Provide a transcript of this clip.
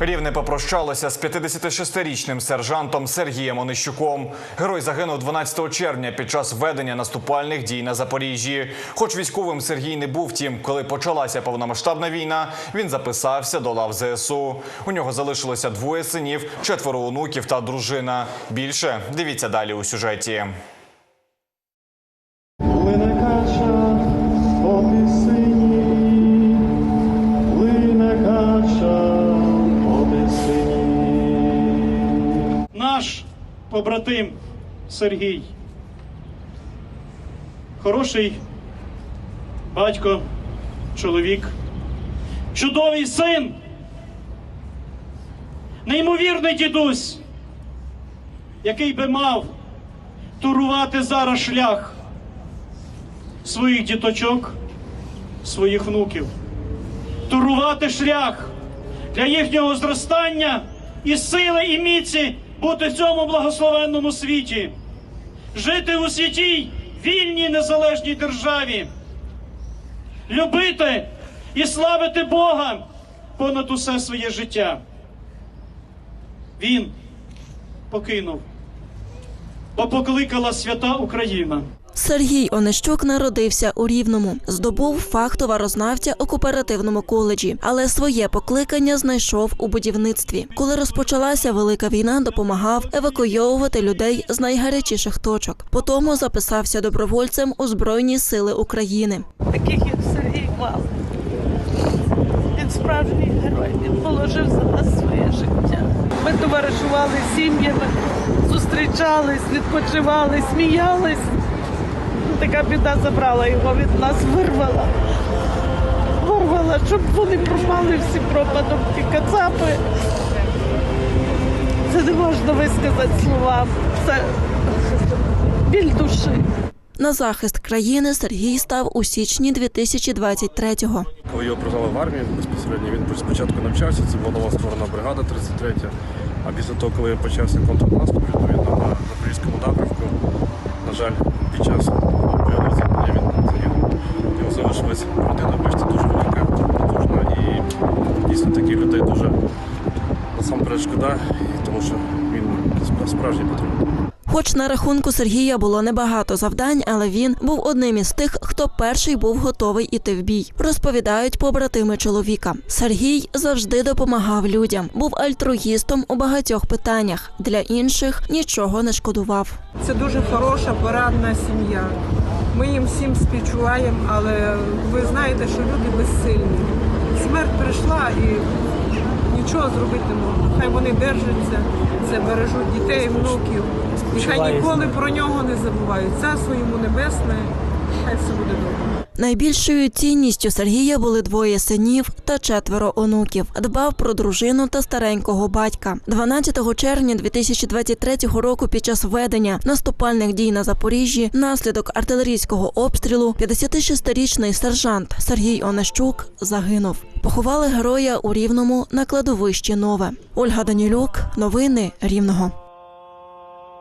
Рівне попрощалося з 56-річним сержантом Сергієм Онищуком. Герой загинув 12 червня під час ведення наступальних дій на Запоріжжі. Хоч військовим Сергій не був, втім, коли почалася повномасштабна війна, він записався до лав ЗСУ. У нього залишилося двоє синів, четверо онуків та дружина. Більше дивіться далі у сюжеті. Наш побратим Сергій. Хороший батько, чоловік, чудовий син, неймовірний дідусь, який би мав турувати зараз шлях своїх діточок, своїх внуків, турувати шлях для їхнього зростання і сили, і міці бути в цьому благословенному світі, жити у святій, вільній незалежній державі, любити і славити Бога понад усе своє життя. Він покинув, бо покликала свята Україна. Сергій Онищук народився у Рівному, здобув фах товарознавця у кооперативному коледжі, але своє покликання знайшов у будівництві. Коли розпочалася велика війна, допомагав евакуйовувати людей з найгарячіших точок. Потому записався добровольцем у Збройні Сили України. таких як Сергій мало. Він справжній герой. Він положив за нас своє життя. Ми товаришували сім'ями, зустрічались, відпочивали, сміялись. Така біда забрала його від нас, вирвала. Вирвала, щоб вони пропали всі пропадом, ті кацапи. Це не можна висказати словами. Це біль душі. На захист країни Сергій став у січні 2023-го. Коли його призвали в армію безпосередньо, він спочатку навчався, це була нова створена бригада 33, а після того, коли почався контрнаступ, відповідно на Запорізькому напрямку, на жаль, під час бойового зіткнення він загинув. У залишилась родина, бачите, дуже велика, потужна і дійсно таких людей дуже насамперед шкода, тому що він справжній патріот. Хоч на рахунку Сергія було небагато завдань, але він був одним із тих, хто перший був готовий іти в бій. Розповідають побратими чоловіка. Сергій завжди допомагав людям, був альтруїстом у багатьох питаннях. Для інших нічого не шкодував. Це дуже хороша, порадна сім'я. Ми їм всім співчуваємо, але ви знаєте, що люди безсильні. Смерть прийшла і нічого зробити не можна. Хай вони держаться, це бережуть дітей, внуків. І хай ніколи про нього не забувають. Царство йому небесне, хай все буде добре. Найбільшою цінністю Сергія були двоє синів та четверо онуків. Дбав про дружину та старенького батька. 12 червня 2023 року під час ведення наступальних дій на Запоріжжі внаслідок артилерійського обстрілу 56-річний сержант Сергій Онищук загинув. Поховали героя у Рівному на кладовищі Нове. Ольга Данілюк, новини Рівного.